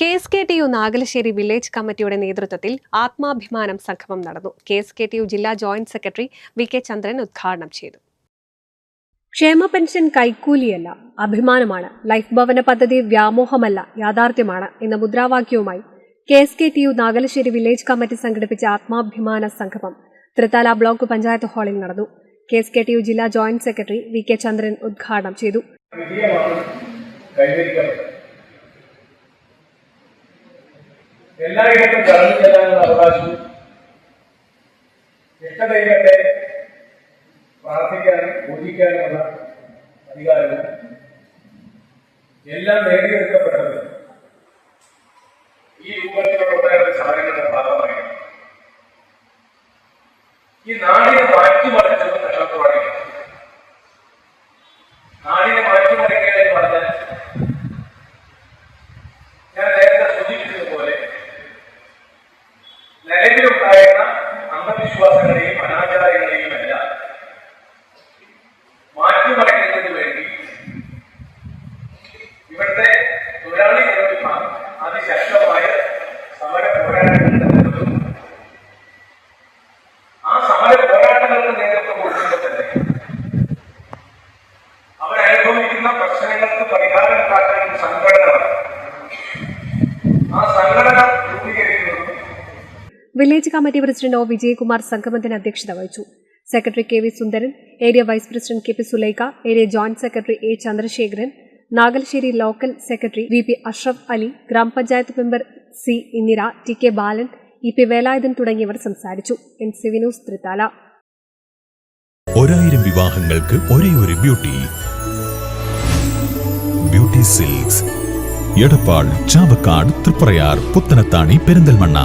K S K T U Nagalassery village കമ്മിറ്റിയുടെ നേതൃത്വത്തിൽ ആത്മാഭിമാനം സംഗമം നടന്നു. K S K T U ജില്ലാ joint secretary V K Chandran ഉദ്ഘാടനം ചെയ്തു. ക്ഷേമ പെൻഷൻ കൈക്കൂലിയല്ല അഭിമാനമാണ്. ലൈഫ് ഭവന പദ്ധതി വ്യാമോഹമല്ല യാഥാർത്ഥ്യമാണ് എന്ന മുദ്രാവാക്യവുമായി K S K T U Nagalassery village committee സംഘടിപ്പിച്ച ആത്മാഭിമാന സംഗമം തൃത്താല ബ്ലോക്ക് പഞ്ചായത്ത് ഹാളിൽ നടന്നു. K S K T U ജില്ലാ joint secretary V K Chandran ഉദ്ഘാടനം ചെയ്തു. എല്ലായിടത്തും കടന്നു ചെല്ലാനുള്ള അവകാശവും ഇഷ്ടദൈവത്തെ പ്രാർത്ഥിക്കാനും പൂജിക്കാനുമുള്ള അധികാരവും എല്ലാം നേടിയെടുക്കപ്പെട്ടത് ഈ രൂപത്തിലുള്ള ഒട്ടേറെ സമരങ്ങളുടെ ഭാഗമായി ഈ നാടിനെ അന്ധവിശ്വാസങ്ങളെയും അനാചാരങ്ങളെയും എല്ലാം മാറ്റിമറിക്കുന്നതിന് വേണ്ടി ഇവിടുത്തെ തൊഴിലാളി നേതൃത്വം അതിശക്തമായ സമര പോരാട്ടങ്ങൾ ആ സമര പോരാട്ടങ്ങൾക്ക് നേതൃത്വം കൊടുക്കുമ്പോൾ തന്നെ. അവരനുഭവിക്കുന്ന പ്രശ്നങ്ങൾക്ക് പരിഹാരം കാട്ടാൻ സംഘടന വേണം. ആ സംഘടന രൂപീകരിക്കുന്നത് village committee president O Vijayakumar സംഗമത്തിന് അധ്യക്ഷത വഹിച്ചു. Secretary K V Sundaran area vice president K P Sulaikha area joint secretary A Chandrasekharan Nagalassery local secretary V P Ashraf Ali ഗ്രാമപഞ്ചായത്ത് member C Indira T K Balan E P Velayudhan തുടങ്ങിയവർ സംസാരിച്ചു. N C Vinos Thrithala. ഒരായിരം വിവാഹങ്ങൾക്ക് ഒരേ ഒരു beauty. Beauty silks. Edappal Chavakkad Thriprayar Puthanathani Perinthalmanna.